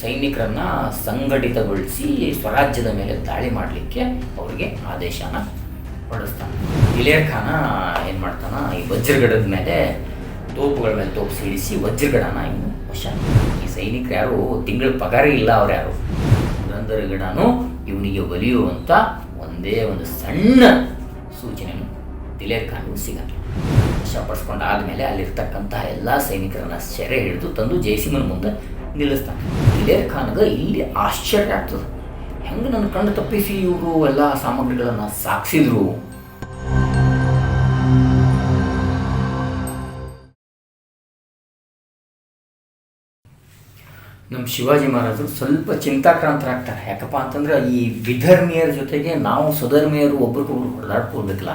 ಸೈನಿಕರನ್ನು ಸಂಘಟಿತಗೊಳಿಸಿ ಸ್ವರಾಜ್ಯದ ಮೇಲೆ ದಾಳಿ ಮಾಡಲಿಕ್ಕೆ ಅವರಿಗೆ ಆದೇಶನ ಹೊರಡಿಸ್ತಾನೆ. ಇಲೇರ್ ಖಾನ ಏನು ಮಾಡ್ತಾನೆ, ಈ ವಜ್ರಗಡದ ಮೇಲೆ ತೋಪುಗಳ ಮೇಲೆ ತೋಪು ಸಿಡಿಸಿ ವಜ್ರಗಡನ ಇನ್ನು ವಶ ಈ ಸೈನಿಕರು ಯಾರು, ತಿಂಗಳ ಪಗಾರ ಇಲ್ಲ ಅವ್ರು ಯಾರು? ಪುರಂದರಗಡನು ಇವನಿಗೆ ಒಲಿಯುವಂಥ ಒಂದೇ ಒಂದು ಸಣ್ಣ ಸೂಚನೆಯನ್ನು ದಿಲೇರ್ ಖಾನ್ಗೂ ಸಿಗಲ್ಲ ವಶಪಡಿಸ್ಕೊಂಡು ಆದಮೇಲೆ ಅಲ್ಲಿರ್ತಕ್ಕಂತಹ ಎಲ್ಲ ಸೈನಿಕರನ್ನ ಸೆರೆ ಹಿಡಿದು ತಂದು ಜಯಸಿಂಹನ ಮುಂದೆ ನಿಲ್ಲಿಸ್ತಾನೆ. ಇದೇ ಖಾನ್ಗೆ ಇಲ್ಲಿ ಆಶ್ಚರ್ಯ ಆಗ್ತದೆ. ಹೆಂಗೆ ನನ್ನ ಕಣ್ಣು ತಪ್ಪಿಸಿ ಇವರು ಎಲ್ಲ ಸಾಮಗ್ರಿಗಳನ್ನು ಸಾಕ್ಸಿದ್ರು? ನಮ್ಮ ಶಿವಾಜಿ ಮಹಾರಾಜರು ಸ್ವಲ್ಪ ಚಿಂತಾಕ್ರಾಂತರಾಗ್ತಾರೆ. ಯಾಕಪ್ಪ ಅಂತಂದ್ರೆ ಈ ವಿಧರ್ಮಿಯರ ಜೊತೆಗೆ ನಾವು ಸ್ವಧರ್ಮೀಯರು ಒಬ್ರಿಗೊಬ್ರು ಹೊಡೆದಾಡ್ಕೊಳ್ಬೇಕಲ್ಲ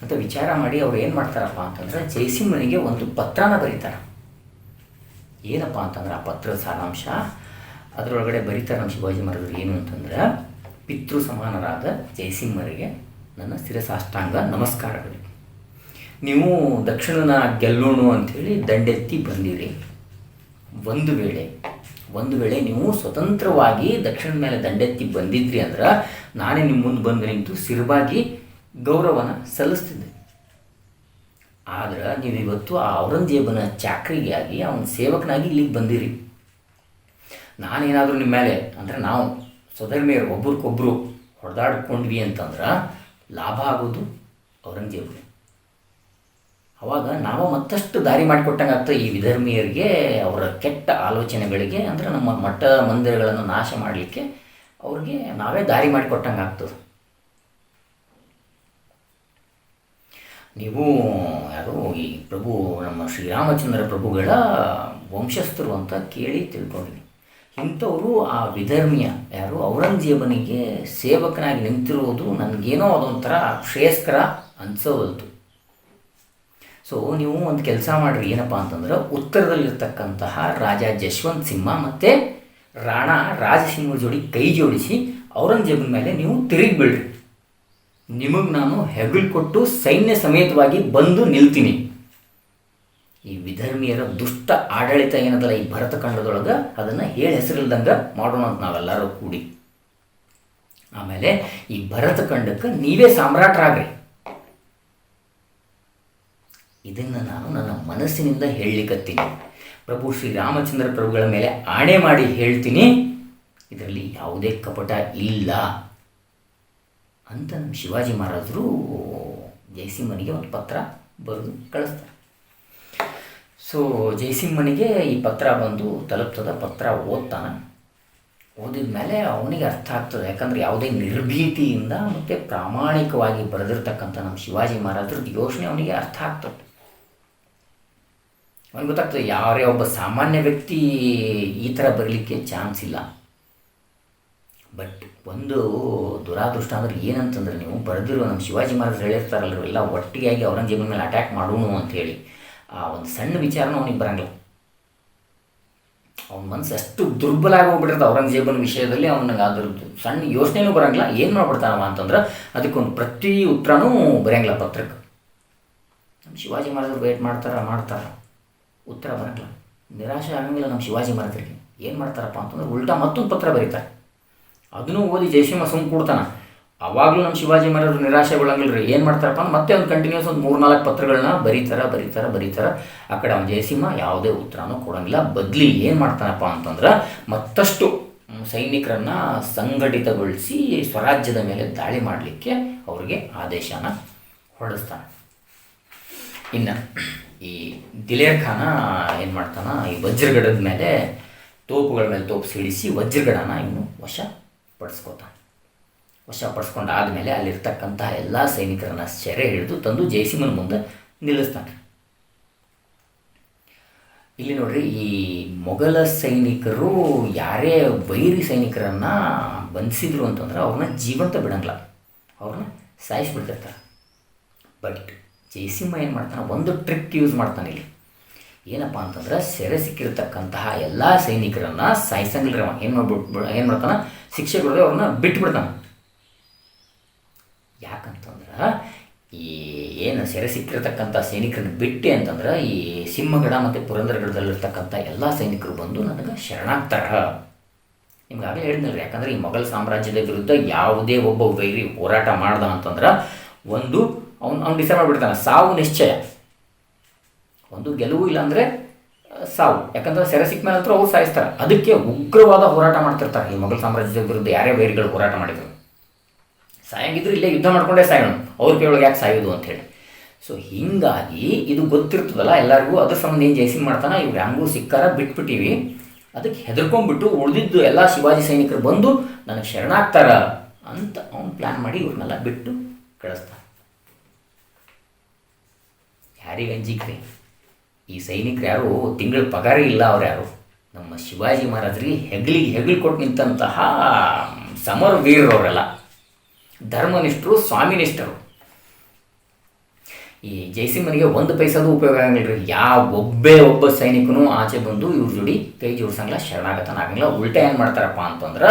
ಅಂತ ವಿಚಾರ ಮಾಡಿ ಅವ್ರು ಏನು ಮಾಡ್ತಾರಪ್ಪ ಅಂತಂದ್ರೆ ಜಯಸಿಂಹನಿಗೆ ಒಂದು ಪತ್ರನ ಬರೀತಾರೆ. ಏನಪ್ಪ ಅಂತಂದ್ರೆ ಆ ಪತ್ರದ ಸಾರಾಂಶ, ಅದರೊಳಗಡೆ ಬರೀತಾರೆ ನಮ್ಮ ಶಿವಾಜಿ ಮಹಾರಾಜರು ಏನು ಅಂತಂದ್ರೆ, ಪಿತೃ ಸಮಾನರಾದ ಜಯಸಿಂಹರಿಗೆ ನನ್ನ ಸ್ಥಿರಸಾಷ್ಟಾಂಗ ನಮಸ್ಕಾರಗಳು. ನೀವು ದಕ್ಷಿಣನ ಗೆಲ್ಲೋಣು ಅಂಥೇಳಿ ದಂಡೆತ್ತಿ ಬಂದಿರಿ. ಒಂದು ವೇಳೆ ಒಂದು ವೇಳೆ ನೀವು ಸ್ವತಂತ್ರವಾಗಿ ದಕ್ಷಿಣ ಮೇಲೆ ದಂಡೆತ್ತಿ ಬಂದಿದ್ರಿ ಅಂದ್ರೆ ನಾನೇ ನಿಮ್ಮ ಮುಂದೆ ಬಂದು ನಿಂತು ಸ್ಥಿರವಾಗಿ ಗೌರವನ ಸಲ್ಲಿಸ್ತಿದ್ದೆ. ಆದ್ರೆ ನೀವು ಇವತ್ತು ಆ ಔರಂಗಜೇಬನ ಚಾಕ್ರಿಗಾಗಿ ಅವನ ಸೇವಕನಾಗಿ ಇಲ್ಲಿಗೆ ಬಂದಿರಿ. ನಾನೇನಾದರೂ ನಿಮ್ಮ ಮೇಲೆ ಅಂದರೆ ನಾವು ಸ್ವಧರ್ಮೀಯರು ಒಬ್ರಿಗೊಬ್ರು ಹೊಡೆದಾಡ್ಕೊಂಡ್ವಿ ಅಂತಂದ್ರೆ ಲಾಭ ಆಗೋದು ಔರಂಗಜೇಬರು ಅವಾಗ ನಾವು ಮತ್ತಷ್ಟು ದಾರಿ ಮಾಡಿಕೊಟ್ಟಂಗೆ ಆಗ್ತದೆ ಈ ವಿಧರ್ಮೀಯರಿಗೆ ಅವರ ಕೆಟ್ಟ ಆಲೋಚನೆಗಳಿಗೆ, ಅಂದರೆ ನಮ್ಮ ಮಠ ಮಂದಿರಗಳನ್ನು ನಾಶ ಮಾಡಲಿಕ್ಕೆ ಅವ್ರಿಗೆ ನಾವೇ ದಾರಿ ಮಾಡಿಕೊಟ್ಟಂಗೆ ಆಗ್ತದೆ. ನೀವು ಯಾರು ಈ ಪ್ರಭು, ನಮ್ಮ ಶ್ರೀರಾಮಚಂದ್ರ ಪ್ರಭುಗಳ ವಂಶಸ್ಥರು ಅಂತ ಕೇಳಿ ತಿಳ್ಕೊಂಡಿದ್ದೀನಿ ಇಂಥವರು ಆ ವಿಧರ್ಮಿಯ ಯಾರು, ಔರಂಗಜೇಬನಿಗೆ ಸೇವಕನಾಗಿ ನಿಂತಿರುವುದು ನನಗೇನೋ ಅದೊಂಥರ ಶ್ರೇಯಸ್ಕರ ಅನಿಸೋವಲ್ತು ಸೊ ನೀವು ಒಂದು ಕೆಲಸ ಮಾಡಿರಿ, ಏನಪ್ಪ ಅಂತಂದ್ರೆ ಉತ್ತರದಲ್ಲಿರ್ತಕ್ಕಂತಹ ರಾಜ ಜಶ್ವಂತ್ ಸಿಂಹ ಮತ್ತು ರಾಣಾ ರಾಜಸಿಂಹ ಜೋಡಿ ಕೈ ಜೋಡಿಸಿ ಔರಂಗಜೇಬನ ಮೇಲೆ ನೀವು ತಿರುಗಿ ಬೀಳ್ರಿ ನಿಮಗೆ ನಾನು ಹೆಗಲು ಕೊಟ್ಟು ಸೈನ್ಯ ಸಮೇತವಾಗಿ ಬಂದು ನಿಲ್ತೀನಿ. ಈ ವಿಧರ್ಮಿಯರ ದುಷ್ಟ ಆಡಳಿತ ಏನದಲ್ಲ ಈ ಭರತಖಂಡದೊಳಗೆ ಅದನ್ನು ಹೇಳಿ ಹೆಸರಿಲ್ದಂಗೆ ಮಾಡೋಣ ಅಂತ ನಾವೆಲ್ಲರೂ ಕೂಡಿ. ಆಮೇಲೆ ಈ ಭರತಖಂಡಕ್ಕೆ ನೀವೇ ಸಾಮ್ರಾಟರಾಗ್ರಿ. ಇದನ್ನು ನಾನು ನನ್ನ ಮನಸ್ಸಿನಿಂದ ಹೇಳಲಿಕ್ಕತ್ತೀನಿ ಪ್ರಭು ಶ್ರೀರಾಮಚಂದ್ರ ಪ್ರಭುಗಳ ಮೇಲೆ ಆಣೆ ಮಾಡಿ ಹೇಳ್ತೀನಿ. ಇದರಲ್ಲಿ ಯಾವುದೇ ಕಪಟ ಇಲ್ಲ. ಅಂತ ನಮ್ಮ ಶಿವಾಜಿ ಮಹಾರಾಜರು ಜಯಸಿಂಹನಿಗೆ ಒಂದು ಪತ್ರ ಬರೆದು ಕಳಿಸ್ತಾರೆ. ಸೊ ಜಯಸಿಂಹನಿಗೆ ಈ ಪತ್ರ ಬಂದು ತಲುಪ್ತದ ಪತ್ರ ಓದ್ತಾನೆ. ಓದಿದ ಮೇಲೆ ಅವನಿಗೆ ಅರ್ಥ ಆಗ್ತದೆ. ಯಾಕಂದರೆ ಯಾವುದೇ ನಿರ್ಭೀತಿಯಿಂದ ಮತ್ತು ಪ್ರಾಮಾಣಿಕವಾಗಿ ಬರೆದಿರ್ತಕ್ಕಂಥ ನಮ್ಮ ಶಿವಾಜಿ ಮಹಾರಾಜರದ್ದು ಯೋಚನೆ ಅವನಿಗೆ ಅರ್ಥ ಆಗ್ತದೆ. ಅವನಿಗೆ ಗೊತ್ತಾಗ್ತದೆ, ಯಾರೇ ಒಬ್ಬ ಸಾಮಾನ್ಯ ವ್ಯಕ್ತಿ ಈ ಥರ ಬರಲಿಕ್ಕೆ ಚಾನ್ಸ್ ಇಲ್ಲ. ಬಟ್ ಒಂದು ದುರಾದೃಷ್ಟ ಅಂದ್ರೆ ಏನಂತಂದ್ರೆ ನೀವು ಬರೆದಿರೋ ನಮ್ಮ ಶಿವಾಜಿ ಮಹಾರಾಜ್ ಹೇಳಿರ್ತಾರಲ್ಲ ಎಲ್ಲ ಒಟ್ಟಿಗೆಯಾಗಿ ಔರಂಗಜೇಬನ ಮೇಲೆ ಅಟ್ಯಾಕ್ ಮಾಡೋಣ ಅಂಥೇಳಿ ಆ ಒಂದು ಸಣ್ಣ ವಿಚಾರನೂ ಅವನಿಗೆ ಬರಂಗಿಲ್ಲ. ಅವ್ನ ಮನಸ್ಸು ಅಷ್ಟು ದುರ್ಬಲ ಆಗೋಗ್ಬಿಟ್ಟಿರ್ತದೆ ಔರಂಗಜೇಬನ ವಿಷಯದಲ್ಲಿ ಅವನಿಗೆ ಅದ್ರದ್ದು ಸಣ್ಣ ಯೋಚನೆನೂ ಬರಂಗಿಲ್ಲ. ಏನು ಮಾಡ್ಬಿಡ್ತಾನವ ಅಂತಂದ್ರೆ ಅದಕ್ಕೊಂದು ಪ್ರತಿ ಉತ್ತರನೂ ಬರೆಯಂಗಿಲ್ಲ ಪತ್ರಕ್ಕೆ. ನಮ್ಮ ಶಿವಾಜಿ ಮಹಾರಾಜರು ವೇಟ್ ಮಾಡ್ತಾರ ಮಾಡ್ತಾರ. ಉತ್ತರ ಬರಂಗಿಲ್ಲ. ನಿರಾಶೆ ಆಗಂಗಿಲ್ಲ ನಮ್ಮ ಶಿವಾಜಿ ಮಹಾರಾಜರಿಗೆ. ಏನು ಮಾಡ್ತಾರಪ್ಪ ಅಂತಂದ್ರೆ ಉಲ್ಟಾ ಮತ್ತೊಂದು ಪತ್ರ ಬರೀತಾರೆ. ಅದನ್ನು ಓದಿ ಜಯಸಿಂಹ ಸುಮ್ ಕೊಡ್ತಾನೆ. ಅವಾಗಲೂ ನಮ್ಮ ಶಿವಾಜಿ ಮಹಾರಾಜರು ನಿರಾಶೆಗೊಳ್ಳಂಗಿಲ್ಲ ರೀ ಏನು ಮಾಡ್ತಾರಪ್ಪ ಅಂದ್ರೆ ಮತ್ತೆ ಒಂದು ಕಂಟಿನ್ಯೂಸ್ ಒಂದು ಮೂರು ನಾಲ್ಕು ಪತ್ರಗಳನ್ನ ಬರೀತಾರ ಬರೀತಾರ ಬರೀತಾರ. ಆ ಕಡೆ ಅವ್ನು ಜಯಸಿಂಹ ಯಾವುದೇ ಉತ್ತರನೂ ಕೊಡೋಂಗಿಲ್ಲ. ಬದಲಿ ಏನು ಮಾಡ್ತಾನಪ್ಪ ಅಂತಂದ್ರೆ ಮತ್ತಷ್ಟು ಸೈನಿಕರನ್ನು ಸಂಘಟಿತಗೊಳಿಸಿ ಸ್ವರಾಜ್ಯದ ಮೇಲೆ ದಾಳಿ ಮಾಡಲಿಕ್ಕೆ ಅವ್ರಿಗೆ ಆದೇಶನ ಹೊರಡಿಸ್ತಾನೆ. ಇನ್ನು ಈ ದಿಲೇರ್ ಖಾನ ಏನು ಮಾಡ್ತಾನ, ಈ ವಜ್ರಗಡದ ಮೇಲೆ ತೋಪುಗಳ ಮೇಲೆ ತೋಪು ಸಿಡಿಸಿ ವಜ್ರಗಡನ ಇನ್ನು ವಶ ಪಡಿಸ್ಕೋತಾನೆ ವಶ ಪಡಿಸ್ಕೊಂಡು ಆದಮೇಲೆ ಅಲ್ಲಿರ್ತಕ್ಕಂತಹ ಎಲ್ಲ ಸೈನಿಕರನ್ನ ಸೆರೆ ಹಿಡಿದು ತಂದು ಜಯಸಿಂಹನ ಮುಂದೆ ನಿಲ್ಲಿಸ್ತಾನೆ. ಇಲ್ಲಿ ನೋಡ್ರಿ, ಈ ಮೊಘಲ ಸೈನಿಕರು ಯಾರೇ ವೈರಿ ಸೈನಿಕರನ್ನ ಬಂಧಿಸಿದ್ರು ಅಂತಂದ್ರೆ ಅವ್ರನ್ನ ಜೀವಂತ ಬಿಡಂಗಿಲ್ಲ. ಅವ್ರನ್ನ ಸಾಯಿಸ್ಬಿಡ್ತಿರ್ತಾರೆ. ಬಟ್ ಜಯಸಿಂಹ ಏನು ಮಾಡ್ತಾನೆ? ಒಂದು ಟ್ರಿಕ್ ಯೂಸ್ ಮಾಡ್ತಾನೆ ಇಲ್ಲಿ. ಏನಪ್ಪ ಅಂತಂದ್ರೆ ಸೆರೆ ಸಿಕ್ಕಿರ್ತಕ್ಕಂತಹ ಎಲ್ಲ ಸೈನಿಕರನ್ನ ಸಾಯಿಸಂಗಿಲ್ಲ ಏನು ಮಾಡ್ಬಿಟ್ಟು ಏನು ಮಾಡ್ತಾನೆ? ಶಿಕ್ಷೆ ಕೊಡದೆ ಅವ್ರನ್ನ ಬಿಟ್ಬಿಡ್ತಾನೆ. ಯಾಕಂತಂದ್ರೆ, ಈ ಏನು ಸೆರೆ ಸಿಕ್ಕಿರ್ತಕ್ಕಂಥ ಸೈನಿಕರನ್ನ ಬಿಟ್ಟೆ ಅಂತಂದ್ರೆ, ಈ ಸಿಂಹಗಡ ಮತ್ತು ಪುರಂದರಗಡದಲ್ಲಿರ್ತಕ್ಕಂಥ ಎಲ್ಲ ಸೈನಿಕರು ಬಂದು ನನಗೆ ಶರಣಾಗ್ತಾರ. ನಿಮ್ಗಾಗಲೇ ಹೇಳಿದ್ನಲ್ರಿ, ಯಾಕಂದ್ರೆ ಈ ಮೊಘಲ್ ಸಾಮ್ರಾಜ್ಯದ ವಿರುದ್ಧ ಯಾವುದೇ ಒಬ್ಬ ವೈರಿ ಹೋರಾಟ ಮಾಡ್ದ ಅಂತಂದ್ರೆ, ಒಂದು ಅವ್ನು ಅವ್ನು ಡಿಸೈಡ್ ಮಾಡಿಬಿಡ್ತಾನೆ, ಸಾವು ನಿಶ್ಚಯ. ಒಂದು ಗೆಲುವು ಇಲ್ಲಾಂದರೆ ಸಾವು. ಯಾಕಂದ್ರೆ ಸೆರೆ ಸಿಕ್ಕ ಮೇಲೆ ಅವರು ಸಾಯಿಸ್ತಾರೆ. ಅದಕ್ಕೆ ಉಗ್ರವಾದ ಹೋರಾಟ ಮಾಡ್ತಿರ್ತಾರೆ. ಈ ಮೊಘಲ್ ಸಾಮ್ರಾಜ್ಯದ ವಿರುದ್ಧ ಯಾರೇ ವೈರಿಗಳು ಹೋರಾಟ ಮಾಡಿದ್ರು. ಸಾಯಂಗಿದ್ರು ಇಲ್ಲೇ ಯುದ್ಧ ಮಾಡ್ಕೊಂಡೇ ಸಾಯೋಣ. ಅವ್ರ ಕೈಯೊಳಗೆ ಯಾಕೆ ಸಾಯೋದು ಅಂಥೇಳಿ ಸೊ ಹೀಗಾಗಿ ಇದು ಗೊತ್ತಿರ್ತದಲ್ಲ ಎಲ್ಲರಿಗೂ. ಅದ್ರ ಸಂಬಂಧ ಏನು ಜೈಸಿಂಗ್ ಮಾಡ್ತಾನೆ? ಇವ್ರು ಹ್ಯಾಂಗೂ ಸಿಕ್ಕಾರ? ಬಿಟ್ಬಿಟ್ಟಿವಿ. ಅದಕ್ಕೆ ಹೆದರ್ಕೊಂಡ್ಬಿಟ್ಟು ಉಳಿದಿದ್ದು ಎಲ್ಲ ಶಿವಾಜಿ ಸೈನಿಕರು ಬಂದು ನನಗೆ ಶರಣಾಗ್ತಾರ ಅಂತ ಅವ್ನು ಪ್ಲ್ಯಾನ್ ಮಾಡಿ ಇವ್ರನ್ನೆಲ್ಲ ಬಿಟ್ಟು ಕಳಿಸ್ತಾನೆ. ಯಾರಿಗೆ ಅಂಜಿಕ್ರಿ ಈ ಸೈನಿಕರು ಯಾರು, ತಿಂಗಳ ಪಗಾರ ಇಲ್ಲ ಅವ್ರು ಯಾರು. ನಮ್ಮ ಶಿವಾಜಿ ಮಹಾರಾಜರಿಗೆ ಹೆಗ್ಲಿಗೆ ಹೆಗ್ಲಿ ಕೊಟ್ಟು ನಿಂತಹ ಸಮರ ವೀರರವರೆಲ್ಲ ಧರ್ಮನಿಷ್ಠರು, ಸ್ವಾಮಿನಿಷ್ಠರು. ಈ ಜೈಸಿಂಹನಿಗೆ ಒಂದು ಪೈಸದು ಉಪಯೋಗ ಆಗಂಗಿಲ್ಲ ರೀ ಯಾವ ಒಬ್ಬೇ ಒಬ್ಬ ಸೈನಿಕನು ಆಚೆ ಬಂದು ಇವ್ರ ಜೋಡಿ ಕೈ ಜೋಡಿಸಂಗಿಲ್ಲ, ಶರಣಾಗತನ ಆಗಂಗಿಲ್ಲ. ಉಲ್ಟಾ ಏನು ಮಾಡ್ತಾರಪ್ಪ ಅಂತಂದ್ರೆ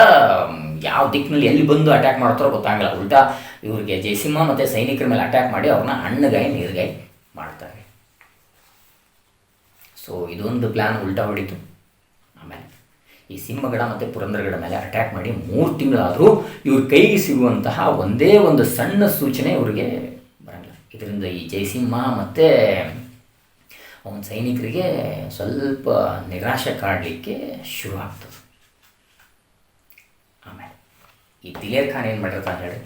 ಯಾವ ದಿಕ್ಕಿನಲ್ಲಿ ಎಲ್ಲಿ ಬಂದು ಅಟ್ಯಾಕ್ ಮಾಡ್ತಾರೋ ಗೊತ್ತಾಗಲ್ಲ ಉಲ್ಟಾ ಇವ್ರಿಗೆ ಜೈಸಿಂಹ ಮತ್ತು ಸೈನಿಕರ ಮೇಲೆ ಅಟ್ಯಾಕ್ ಮಾಡಿ ಅವ್ರನ್ನ ಹಣ್ಣುಗಾಯಿ, ನೀರುಗಾಯಿ ಸೊ ಇದೊಂದು ಪ್ಲ್ಯಾನ್ ಉಲ್ಟಾ ಹೊಡಿತು. ಆಮೇಲೆ ಈ ಸಿಂಹಗಡ ಮತ್ತು ಪುರಂದರಗಡ ಮೇಲೆ ಅಟ್ಯಾಕ್ ಮಾಡಿ ಮೂರು ತಿಂಗಳಾದರೂ ಇವ್ರ ಕೈಗೆ ಸಿಗುವಂತಹ ಒಂದೇ ಒಂದು ಸಣ್ಣ ಸೂಚನೆ ಇವರಿಗೆ ಬರಲ್ಲ ಇದರಿಂದ ಈ ಜಯಸಿಂಹ ಮತ್ತು ಅವನ ಸೈನಿಕರಿಗೆ ಸ್ವಲ್ಪ ನಿರಾಶೆ ಕಾಡಲಿಕ್ಕೆ ಶುರು ಆಗ್ತದೆ ಆಮೇಲೆ ಈ ದಿಲೇರ್ ಖಾನ್ ಏನು ಮಾಡಿರ್ತಾನೆ ಹೇಳಿ?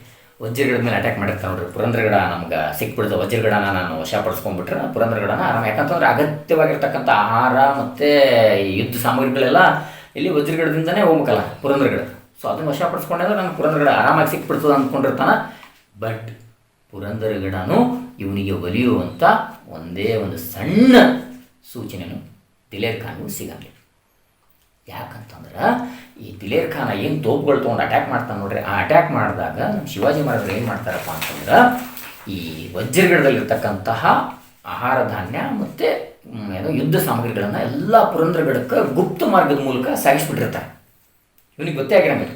ವಜ್ರಗಡ ಮೇಲೆ ಅಟ್ಯಾಕ್ ಮಾಡಿರ್ತಾನೆ ನೋಡ್ರಿ. ಪುರಂದ್ರಗಡ ನಮ್ಗೆ ಸಿಕ್ಬಿಡ್ದು ವಜ್ರಗಡನ ನಾನು ವಶಪಡಿಸ್ಕೊಂಡ್ಬಿಟ್ರೆ ಪುರಂದ್ರಗಡನ ಆರಾಮ. ಯಾಕಂತಂದ್ರೆ ಅಗತ್ಯವಾಗಿರ್ತಕ್ಕಂಥ ಆಹಾರ ಮತ್ತು ಯುದ್ಧ ಸಾಮಗ್ರಿಗಳೆಲ್ಲ ಇಲ್ಲಿ ವಜ್ರಗಡದಿಂದನೇ ಹೋಗ್ಬೇಕಲ್ಲ, ಪುರಂದ್ರಗಡ. ಸೊ ಅದನ್ನು ವಶಪಡಿಸ್ಕೊಂಡ್ರೆ ನಾನು ಪುರಂದ್ರಗಡ ಆರಾಮಾಗಿ ಸಿಕ್ಬಿಡ್ತದೆ ಅಂದ್ಕೊಂಡಿರ್ತಾನೆ ಬಟ್ ಪುರಂದರಗಡನು ಇವನಿಗೆ ಒಲಿಯುವಂಥ ಒಂದೇ ಒಂದು ಸಣ್ಣ ಸೂಚನೆಯೂ ಖಾನ್ಗೂ ಸಿಗಂಗಿಲ್ಲ. ಯಾಕಂತಂದ್ರೆ ಈ ದಿಲೇರ್ ಖಾನ ಏನು ತೋಪುಗಳು ತೊಗೊಂಡು ಅಟ್ಯಾಕ್ ಮಾಡ್ತಾನೆ ನೋಡ್ರಿ. ಆ ಅಟ್ಯಾಕ್ ಮಾಡಿದಾಗ ಶಿವಾಜಿ ಮಹಾರಾಜರು ಏನು ಮಾಡ್ತಾರಪ್ಪ ಅಂತಂದ್ರೆ, ಈ ವಜ್ರಗಡದಲ್ಲಿರ್ತಕ್ಕಂತಹ ಆಹಾರ ಧಾನ್ಯ ಮತ್ತು ಏನೋ ಯುದ್ಧ ಸಾಮಗ್ರಿಗಳನ್ನು ಎಲ್ಲ ಪುರಂದ್ರಗಡಕ್ಕೆ ಗುಪ್ತ ಮಾರ್ಗದ ಮೂಲಕ ಸಾಗಿಸ್ಬಿಟ್ಟಿರ್ತಾರೆ. ಇವನಿಗೆ ಗೊತ್ತೇ ಆಗಿರಂಗಿಲ್ಲ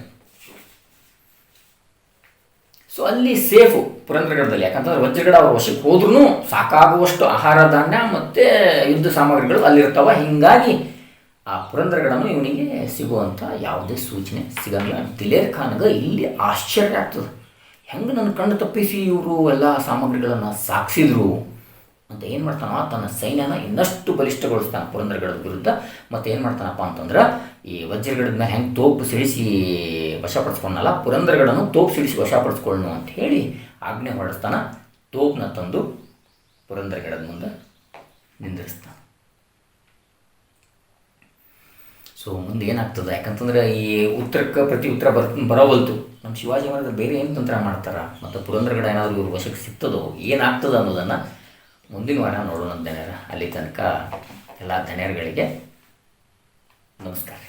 ಸೊ ಅಲ್ಲಿ ಸೇಫು ಪುರಂದ್ರಗಡದಲ್ಲಿ. ಯಾಕಂತಂದ್ರೆ ವಜ್ರಗಡ ಅವ್ರ ವಶಕ್ಕೆ ಹೋದ್ರೂ ಸಾಕಾಗುವಷ್ಟು ಆಹಾರ ಧಾನ್ಯ ಮತ್ತು ಯುದ್ಧ ಸಾಮಗ್ರಿಗಳು ಅಲ್ಲಿರ್ತಾವ. ಹೀಗಾಗಿ ಆ ಪುರಂದರಗಳನ್ನು ಇವನಿಗೆ ಸಿಗುವಂಥ ಯಾವುದೇ ಸೂಚನೆ ಸಿಗಂಗಿಲ್ಲ ದಿಲೇರ್ ಖಾನ್ಗೆ ಇಲ್ಲಿ ಆಶ್ಚರ್ಯ ಆಗ್ತದೆ. ಹೆಂಗೆ ನನ್ನ ಕಣ್ಣು ತಪ್ಪಿಸಿ ಇವರು ಎಲ್ಲ ಸಾಮಗ್ರಿಗಳನ್ನು ಸಾಕ್ಸಿದ್ರು ಅಂತ ಏನು ಮಾಡ್ತಾನ ತನ್ನ ಸೈನ್ಯನ ಇನ್ನಷ್ಟು ಬಲಿಷ್ಠಗೊಳಿಸ್ತಾನೆ ಪುರಂದರಗಡದ ವಿರುದ್ಧ. ಮತ್ತು ಏನು ಮಾಡ್ತಾನಪ್ಪ ಅಂತಂದ್ರೆ, ಈ ವಜ್ರಗಡದನ್ನ ಹೆಂಗೆ ತೋಪು ಸಿಡಿಸಿ ವಶಪಡಿಸ್ಕೊಂಡಲ್ಲ, ಪುರಂದರಗಡನ್ನು ತೋಪು ಸಿಡಿಸಿ ವಶಪಡಿಸ್ಕೊಳ್ಳು ಅಂತ ಹೇಳಿ ಆಜ್ಞೆ ಹೊರಡಿಸ್ತಾನ. ತೋಪನ್ನ ತಂದು ಪುರಂದರಗಡದ ಮುಂದೆ ನಿಂದಿರಿಸ್ತಾನೆ. ಸೊ ಮುಂದೆ ಏನಾಗ್ತದೆ? ಯಾಕಂತಂದ್ರೆ ಈ ಉತ್ತರಕ್ಕೆ ಪ್ರತಿ ಉತ್ತರ ಬರ್, ಬರವಲ್ತು. ನಮ್ಮ ಶಿವಾಜಿ ಮಹಾರಾಜರು ಬೇರೆ ಏನು ತಂತ್ರ ಮಾಡ್ತಾರೆ? ಮತ್ತು ಪುರಂದರಗಡ ಏನಾದರೂ ಇವ್ರ ವಶಕ್ಕೆ ಸಿಗ್ತದೋ? ಏನಾಗ್ತದೆ ಅನ್ನೋದನ್ನು ಮುಂದಿನ ವಾರ ನೋಡೋಣ ಧನ್ಯರ. ಅಲ್ಲಿ ತನಕ ಎಲ್ಲ ಧನ್ಯರುಗಳಿಗೆ ನಮಸ್ಕಾರ.